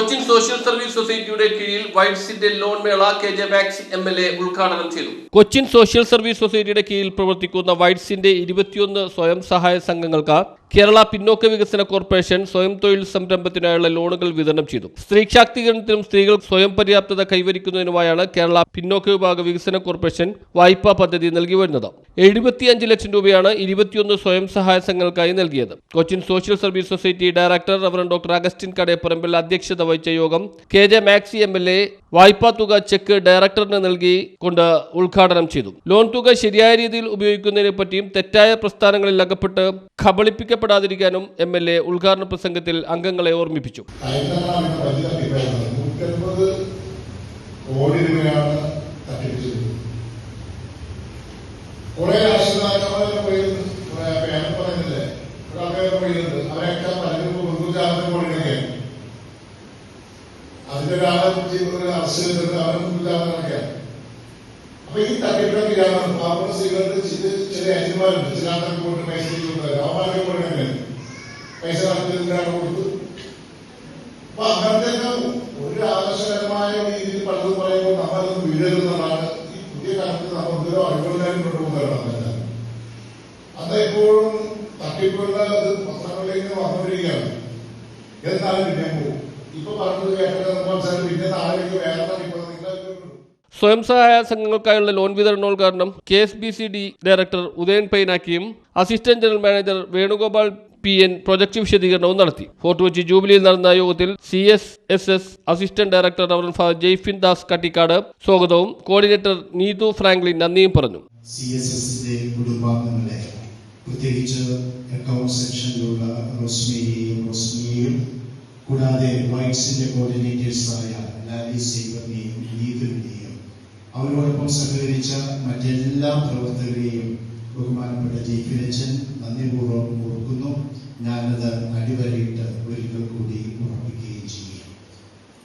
Cochin social service സൊസൈറ്റിയുടെ കീഴിൽ വൈറ്റ്സിന്റെ ലോൺ മേള K J Max M L A ഉദ്ഘാടനം ചെയ്തു. കൊച്ചിൻ സോഷ്യൽ സർവീസ് സൊസൈറ്റിയുടെ കീഴിൽ പ്രവർത്തിക്കുന്ന വൈറ്റ്സിന്റെ ഇരുപത്തിയൊന്ന് സ്വയം സഹായ സംഘങ്ങൾക്ക് കേരള പിന്നോക്ക വികസന കോർപ്പറേഷൻ സ്വയം തൊഴിൽ സംരംഭത്തിനായുള്ള ലോണുകൾ വിതരണം ചെയ്തു. സ്ത്രീ ശാക്തീകരണത്തിനും സ്ത്രീകൾ സ്വയം പര്യാപ്തത കൈവരിക്കുന്നതിനുമായാണ് കേരള പിന്നോക്ക വിഭാഗ വികസന കോർപ്പറേഷൻ വായ്പാ പദ്ധതി നൽകി വരുന്നത്. എഴുപത്തിയഞ്ച് ലക്ഷം രൂപയാണ് ഇരുപത്തിയൊന്ന് സ്വയം സഹായ സംഘങ്ങൾക്കായി നൽകിയത്. Cochin social service society director reverend doctor Augustine Kadayapparambil അധ്യക്ഷത വഹിച്ച യോഗം K J Maxi M L A വായ്പാ തുക ചെക്ക് ഡയറക്ടറിന് നൽകി കൊണ്ട് ഉദ്ഘാടനം ചെയ്തു. ലോൺ തുക ശരിയായ രീതിയിൽ ഉപയോഗിക്കുന്നതിനെ പറ്റിയും തെറ്റായ പ്രസ്ഥാനങ്ങളിൽ അകപ്പെട്ട് കബളിപ്പിക്കപ്പെടാതിരിക്കാനും എം എൽ എ ഉദ്ഘാടന പ്രസംഗത്തിൽ അംഗങ്ങളെ ഓർമ്മിപ്പിച്ചു. പലരും അതിന്റെ ജീവിതത്തിൽ അറസ്റ്റ് അവരെ മുന്നിലാകാനൊക്കെയാണ് അപ്പൊ ഈ തട്ടിപ്പിടൊക്കെ ഇല്ലാതാണ് പാവപ്പെട്ട സ്ത്രീകൾക്ക് ചില ചില അച്ഛന്മാരുണ്ട് ചില ആൾക്കാർക്ക് പോയിട്ട് പൈസ കൊടുക്കുന്നത് പോയിട്ട് എങ്ങനെയാണ് പൈസ നടത്തിയതിനാണ് കൊടുത്തു. അപ്പൊ അങ്ങനത്തെ ഒരു ആകർഷകരമായ രീതിയിൽ പലതും പറയുമ്പോൾ നമ്മളത് വീഴരുന്നതാണ് ഈ പുതിയ കാലത്ത് നമ്മൾ ഓരോ അനുഭവം കൊണ്ടുപോകുന്നവരാണ് അത് എപ്പോഴും തട്ടിപ്പുകളുടെ അത് പത്രങ്ങളിലേക്ക് വന്നുകൊണ്ടിരിക്കുകയാണ്. എന്നാലും പിന്നെ പോകും. ഇപ്പൊ പറഞ്ഞത് മനസ്സിലായി പിന്നെ നാളേക്ക് വേറെ നിങ്ങൾ സ്വയം സഹായ സംഘങ്ങൾക്കായുള്ള ലോൺ വിതരണോദ്ഘാടനം K S B C D director Udayan പൈനാക്കിയും assistant general manager Venugopal P N project വിശദീകരണവും നടത്തി. ഫോർട്ട് കൊച്ചി ജൂബിലിയിൽ നടന്ന യോഗത്തിൽ C S S S assistant director reverend father Jaifin Das Kattikkad സ്വാഗതവും കോർഡിനേറ്റർ നീതു ഫ്രാങ്ക്ലിൻ നന്ദിയും പറഞ്ഞു. പ്രത്യേകിച്ച് അക്കൗണ്ട് സെക്ഷനിലുള്ള റോസ്മേരിയും റോസ്മിയെയും കൂടാതെ വൈറ്റ്സിന്റെ കോർഡിനേറ്റേഴ്സായ ലാലി സേവറിനെയും നീതുവിനെയും അവരോടൊപ്പം സഹകരിച്ച മറ്റെല്ലാ പ്രവർത്തകരെയും ബഹുമാനപ്പെട്ട ജയിഫിനച്ചൻ നന്ദിപൂർവം ഓർക്കുന്നു. ഞാനത് അടിവരയിട്ട് ഒരിക്കൽ കൂടി ഉറപ്പിക്കുകയും ചെയ്യും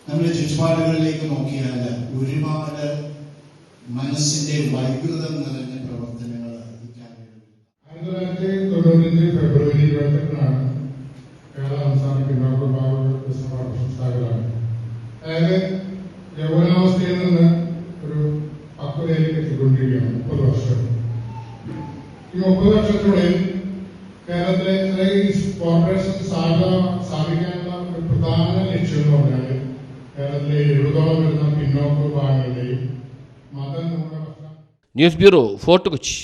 നമ്മുടെ ചുറ്റുപാടുകളിലേക്ക് നോക്കിയാൽ ഒരുപാട് മനസ്സിന്റെ വൈകൃതം നിറഞ്ഞ പ്രവർത്തനങ്ങൾ ഫെബ്രുവരി ഇരുപത്തെട്ടിനാണ് വർഷത്തിനുള്ളിൽ കേരളത്തിലെ അല്ലെങ്കിൽ കോർപ്പറേഷൻ സ്ഥാപിക്കാനുള്ള ഒരു പ്രധാന ലക്ഷ്യം എന്ന് പറഞ്ഞാൽ കേരളത്തിലെ എഴുപതോളം വരുന്ന പിന്നോക്ക വിഭാഗങ്ങളുടെയും മതന്യൂനപക്ഷ ന്യൂസ് ബ്യൂറോ ഫോർട്ട് കൊച്ചി.